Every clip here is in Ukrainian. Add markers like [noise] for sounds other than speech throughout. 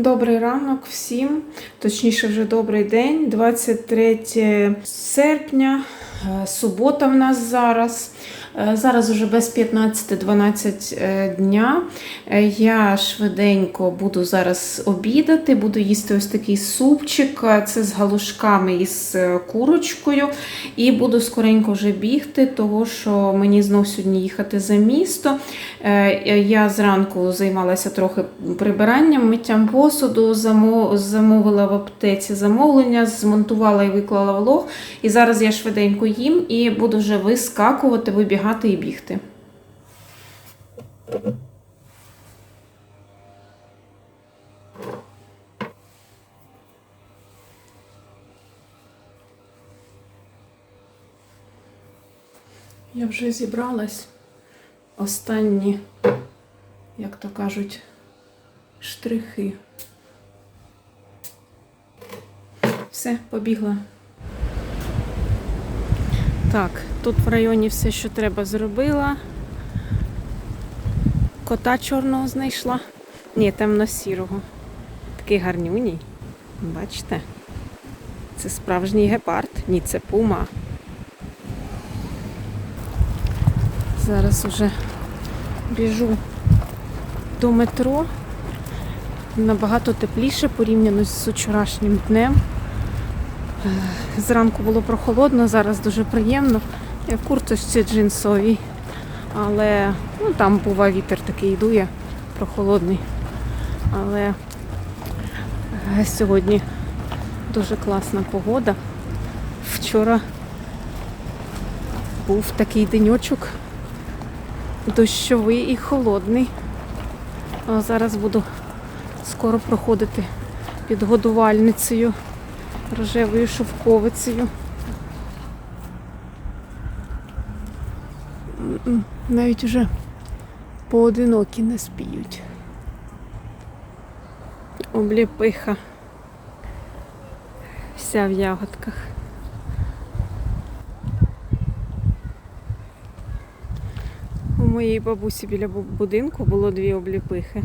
Добрий ранок всім, точніше, вже добрий день, 23 серпня, е, субота в нас зараз. Е, Зараз уже без 15-12 е, дня. Е, Я швиденько буду зараз обідати, буду їсти ось такий супчик. Це з галушками і з курочкою. І буду скоренько вже бігти, того що мені знов сьогодні їхати за місто. Я зранку займалася трохи прибиранням, миттям посуду, замовила в аптеці замовлення, змонтувала і виклала влог. І зараз я швиденько їм і буду вже вискакувати, вибігати і бігти. Я вже зібралась. Останні, як то кажуть, штрихи. Все, побігла. Так, тут в районі все, що треба, зробила. Кота чорного знайшла. Ні, темно-сірого. Такий гарнюній. Бачите? Це справжній гепард. Ні, це пума. Зараз уже біжу до метро. Набагато тепліше порівняно з вчорашнім днем. Е, Зранку було прохолодно, зараз дуже приємно. В курточці джинсовій, але ну, там буває вітер такий дує, прохолодний. Але е, сьогодні дуже класна погода. Вчора був такий деньочок дощовий і холодний. А зараз буду скоро проходити під годувальницею рожевою шовковицею. Навіть вже поодинокі не спіють. Обліпиха. Вся в ягодках. У моєї бабусі біля будинку було дві обліпихи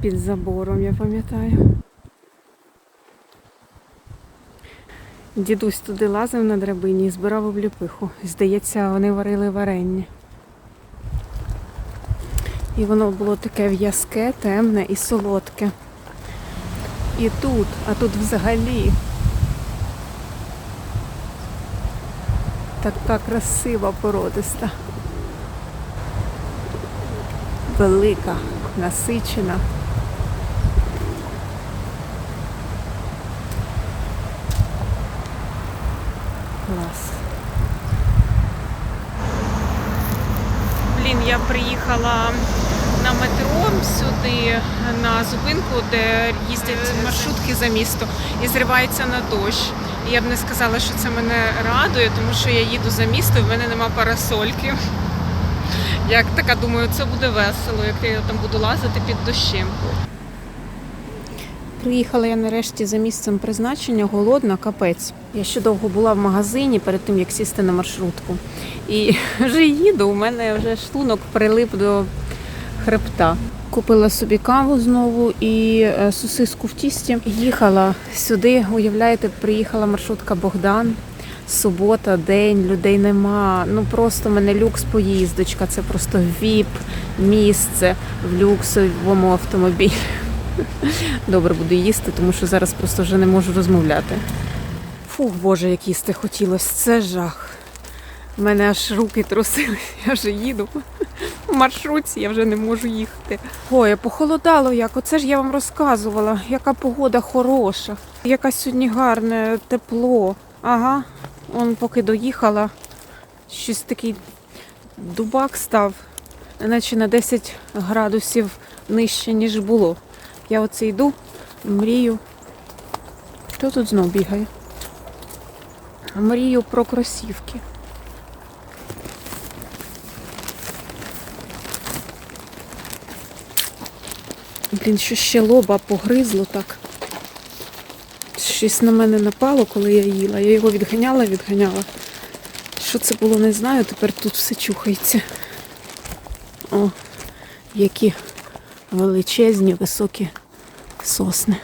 під забором, я пам'ятаю. Дідусь туди лазив на драбині і збирав обліпиху. Здається, вони варили варення. І воно було таке в'язке, темне і солодке. І тут, а тут взагалі така красива породиста. Велика, насичена. Клас. Блін, я приїхала на метро сюди на зупинку, де їздять маршрутки за місто і зривається на дощ. І я б не сказала, що це мене радує, тому що я їду за місто, і в мене нема парасольки. Як така думаю, це буде весело, як я там буду лазити під дощем. Приїхала я нарешті за місцем призначення, голодна, капець. Я ще довго була в магазині перед тим, як сісти на маршрутку. І [laughs] вже їду, у мене вже шлунок прилип до хребта. Купила собі каву знову і е, сосиску в тісті. Їхала сюди, уявляєте, приїхала маршрутка Богдан. Субота, день, людей нема. Ну просто в мене люкс поїздочка. Це просто віп місце в люксовому автомобілі. [laughs] Добре буду їсти, тому що зараз просто вже не можу розмовляти. Фух, Боже, як їсти хотілося. Це жах. У мене аж руки трусились, [laughs] я вже їду. Маршрутці я вже не можу їхати. Ой, похолодало як. Оце ж я вам розказувала, яка погода хороша, яка сьогодні гарне тепло. Ага, он поки доїхала, щось такий дубак став, наче на 10 градусів нижче, ніж було. Я оце йду, мрію. Хто тут знов бігає? Мрію про кросівки. Блін, що ще лоба погризло так. Щось на мене напало, коли я їла. Я його відганяла, відганяла. Що це було, не знаю. Тепер тут все чухається. О, які величезні, високі сосни.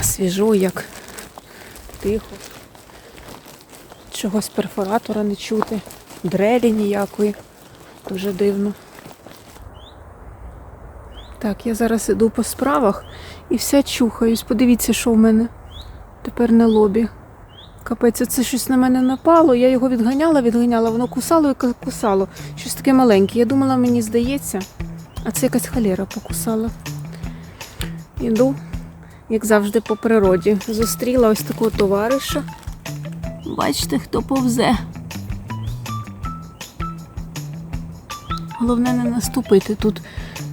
А свіжо як тихо. Чогось перфоратора не чути, дрелі ніякої. Дуже дивно. Так, я зараз іду по справах і вся чухаюсь. Подивіться, що в мене тепер на лобі. Капець, це щось на мене напало. Я його відганяла, відганяла, воно кусало і кусало. Щось таке маленьке. Я думала, мені здається, а це якась халера покусала. Іду, як завжди, по природі. Зустріла ось такого товариша. Бачите, хто повзе. Головне не наступити. Тут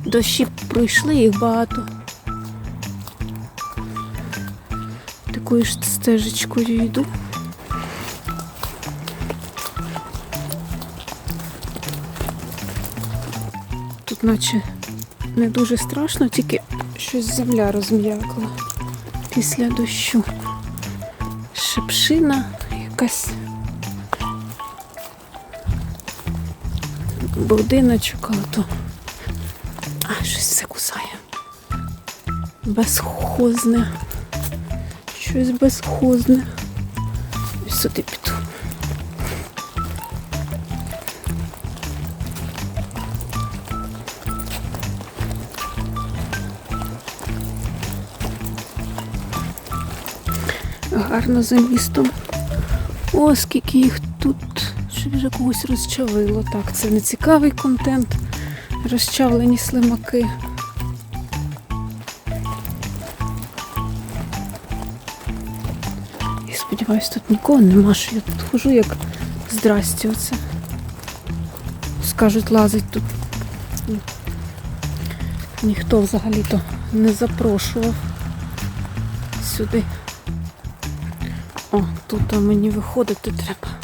дощі пройшли, їх багато. Такою ж стежечкою йду. Тут наче не дуже страшно, тільки щось земля розм'якла після дощу. Шипшина якась. Будиночок, а то. А, щось все кусає. Безхозне. Щось безхозне. Сюди піду. Гарно за містом. О, скільки їх тут. Що вже когось розчавило. Так, це не цікавий контент. Розчавлені слимаки. Я сподіваюся, тут нікого нема, що я тут хожу, як здрасті оце. Скажуть, лазить тут. Ніхто взагалі-то не запрошував сюди. О, тут мені виходити треба.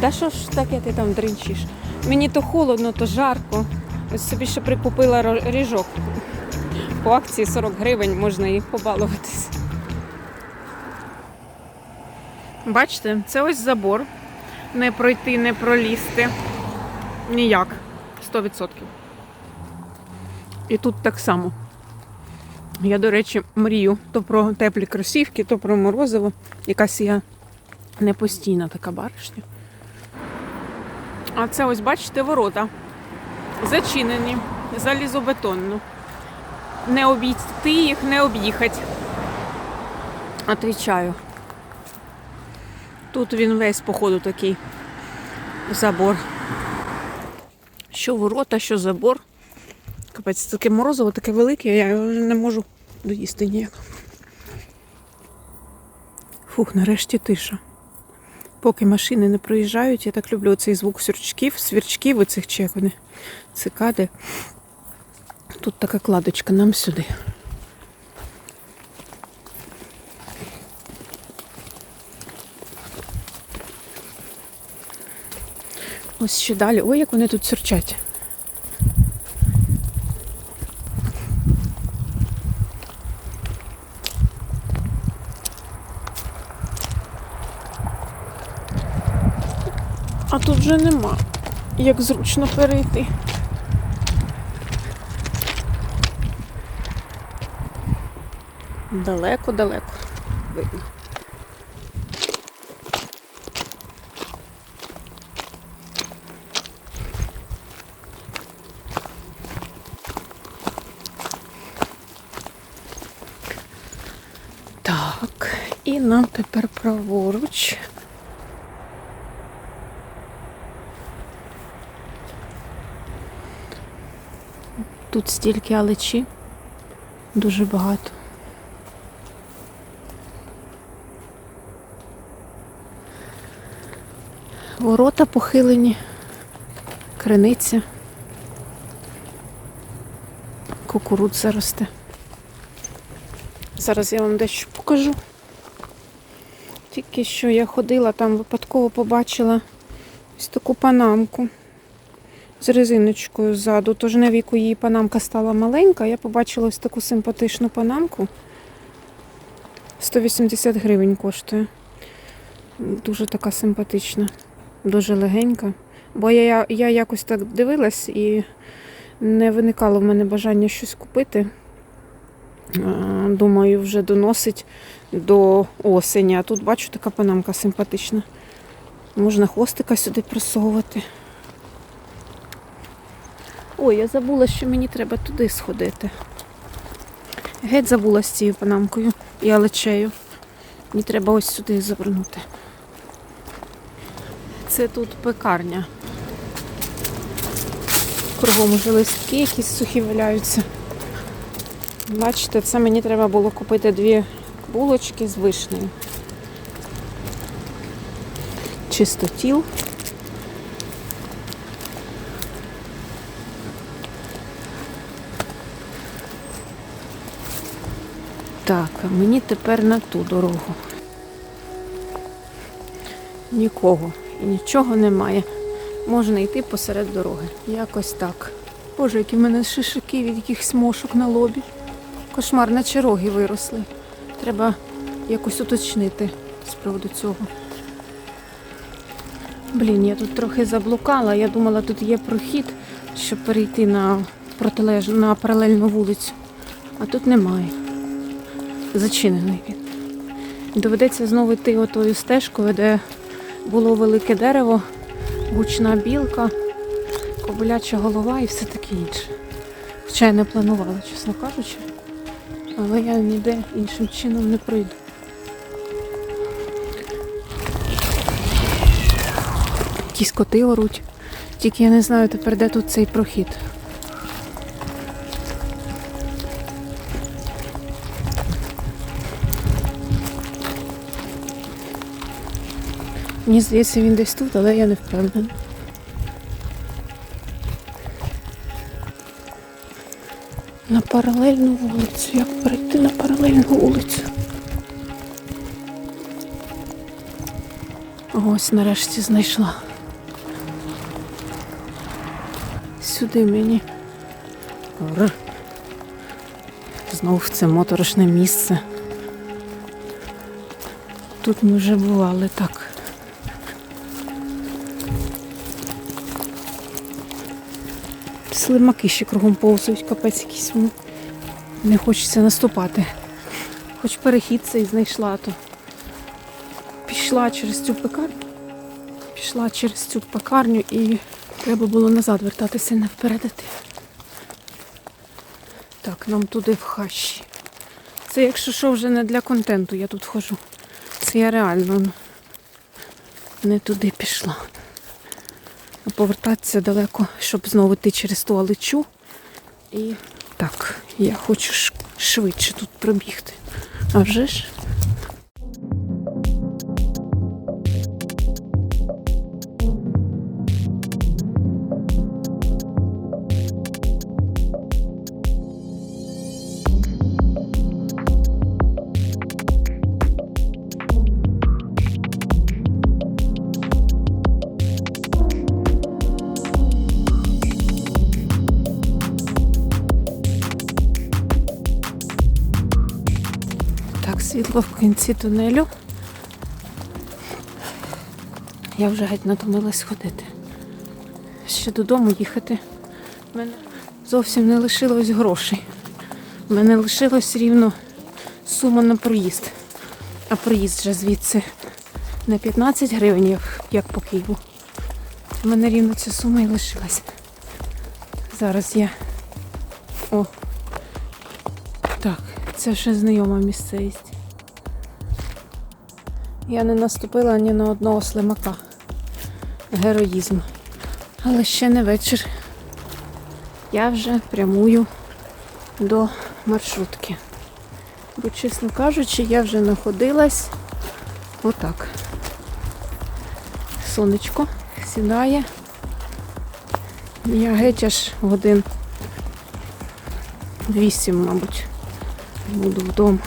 Да що ж таке ти там дринчиш? Мені то холодно, то жарко. Ось собі ще прикупила ріжок. По акції 40 гривень можна їх побалуватись. Бачите, це ось забор. Не пройти, не пролізти. Ніяк. 100%. І тут так само. Я, до речі, мрію то про теплі кросівки, то про морозиво. Якась я не постійна така баришня. А це ось, бачите, ворота. Зачинені, залізобетонно. Не обійти їх, не об'їхати. Отвічаю. Тут він весь, походу, такий забор. Що ворота, що забор. Капець, таке морозиво, таке велике, я його не можу доїсти ніяк. Фух, нарешті тиша. Поки машини не проїжджають, я так люблю цей звук сюрчків, свірчків оцих чи як вони, цикади. Тут така кладочка нам сюди. Ось ще далі. Ой, як вони тут сюрчать. А тут вже нема. Як зручно перейти. Далеко-далеко. Видно. Так, і нам тепер праворуч. Тут стільки алечі, дуже багато. Ворота похилені, криниця, кукурудза росте. Зараз я вам дещо покажу. Тільки що я ходила, там випадково побачила ось таку панамку з резиночкою ззаду. Тож на віку її панамка стала маленька. Я побачила ось таку симпатичну панамку. 180 гривень коштує. Дуже така симпатична, дуже легенька. Бо я, я якось так дивилась і не виникало в мене бажання щось купити. Думаю, вже доносить до осені. А тут бачу така панамка симпатична. Можна хвостика сюди просовувати. Ой, я забула, що мені треба туди сходити. Геть забула з цією панамкою і алечею. Мені треба ось сюди завернути. Це тут пекарня. Кругом уже листки якісь сухі валяються. Бачите, це мені треба було купити дві булочки з вишнею. Чистотіл. Так, а мені тепер на ту дорогу. Нікого і нічого немає. Можна йти посеред дороги. Якось так. Боже, які в мене шишики від якихось мошок на лобі. Кошмар, наче роги виросли. Треба якось уточнити з приводу цього. Блін, я тут трохи заблукала. Я думала, тут є прохід, щоб перейти на протилеж... на паралельну вулицю. А тут немає. Зачинений він. Доведеться знову йти отою стежкою, де було велике дерево, гучна білка, кобиляча голова і все таке інше. Хоча я не планувала, чесно кажучи. Але я ніде іншим чином не пройду. Якісь коти оруть. Тільки я не знаю тепер, де тут цей прохід. Мені здається, він десь тут, але я не впевнена. На паралельну вулицю. Як перейти на паралельну вулицю? Ось нарешті знайшла. Сюди мені. Р. Знову в це моторошне місце. Тут ми вже бували так. Слимаки ще кругом повзають, капець якийсь. Не хочеться наступати. Хоч перехід цей знайшла, то пішла через цю пекарню. Пішла через цю пекарню і треба було назад вертатися, не впередити. Так, нам туди в хащі. Це якщо що вже не для контенту, я тут хожу. Це я реально не туди пішла. Повертатися далеко, щоб знову йти через ту алечу. І так, я хочу швидше тут пробігти. А вже ж. Кінці тунелю. Я вже геть натомилась ходити. Ще додому їхати. У мене зовсім не лишилось грошей. У мене лишилось рівно сума на проїзд. А проїзд вже звідси не 15 гривень, як, по Києву. У мене рівно ця сума і лишилась. Зараз я. О. Так, це вже знайома місцевість. Я не наступила ні на одного слимака. Героїзм. Але ще не вечір. Я вже прямую до маршрутки. Бо, чесно кажучи, я вже находилась отак. Сонечко сідає. Я геть аж годин вісім, мабуть, буду вдома.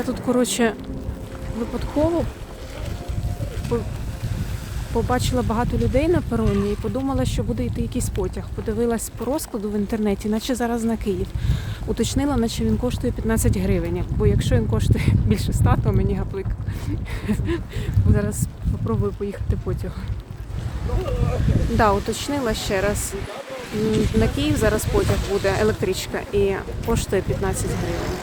Я тут, коротше, випадково побачила багато людей на пероні і подумала, що буде йти якийсь потяг. Подивилась по розкладу в інтернеті, наче зараз на Київ. Уточнила, наче він коштує 15 гривень. Бо якщо він коштує [laughs] більше 100, то мені гаплик. [laughs] Зараз спробую поїхати потягом. Да, уточнила ще раз. На Київ зараз потяг буде електричка і коштує 15 гривень.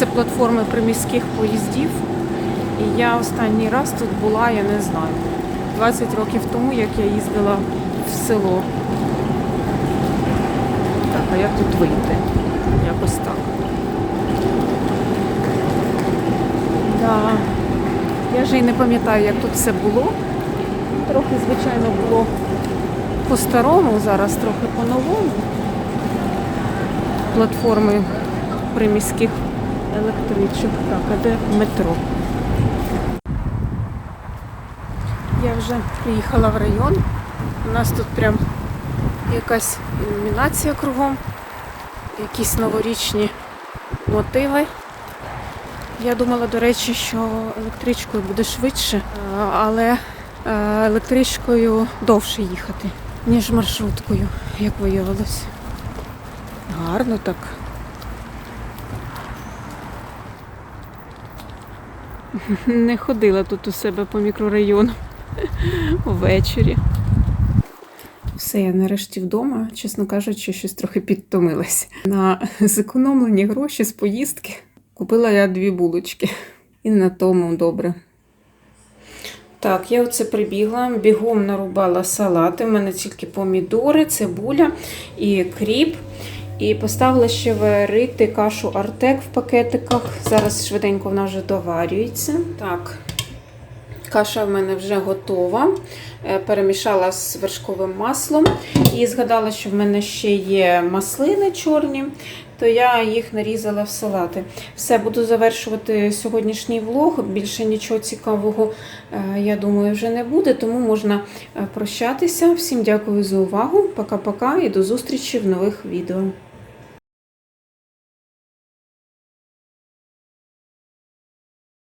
Це платформи приміських поїздів. І я останній раз тут була, я не знаю, 20 років тому, як я їздила в село. Так, а як тут вийти? Якось так. Да. Я вже й не пам'ятаю, як тут все було. Трохи, звичайно, було по-старому, зараз трохи по-новому платформи приміських електричок. Так, а де метро? Я вже приїхала в район. У нас тут прям якась ілюмінація кругом, якісь новорічні мотиви. Я думала, до речі, що електричкою буде швидше, е, але е, електричкою довше їхати, ніж маршруткою, як виявилось. Гарно так. [laughs] Не ходила тут у себе по мікрорайону [laughs] ввечері. Все, я нарешті вдома, чесно кажучи, щось трохи підтомилась. На [laughs] зекономлені гроші з поїздки купила я дві булочки. І на тому добре. Так, я оце прибігла, бігом нарубала салати. У мене тільки помідори, цибуля і кріп. І поставила ще варити кашу артек в пакетиках. Зараз швиденько вона вже доварюється. Так, каша в мене вже готова. Е, Перемішала з вершковим маслом. І згадала, що в мене ще є маслини чорні, то я їх нарізала в салати. Все, буду завершувати сьогоднішній влог. Більше нічого цікавого, е, я думаю, вже не буде, тому можна е, прощатися. Всім дякую за увагу. Пока-пока і до зустрічі в нових відео.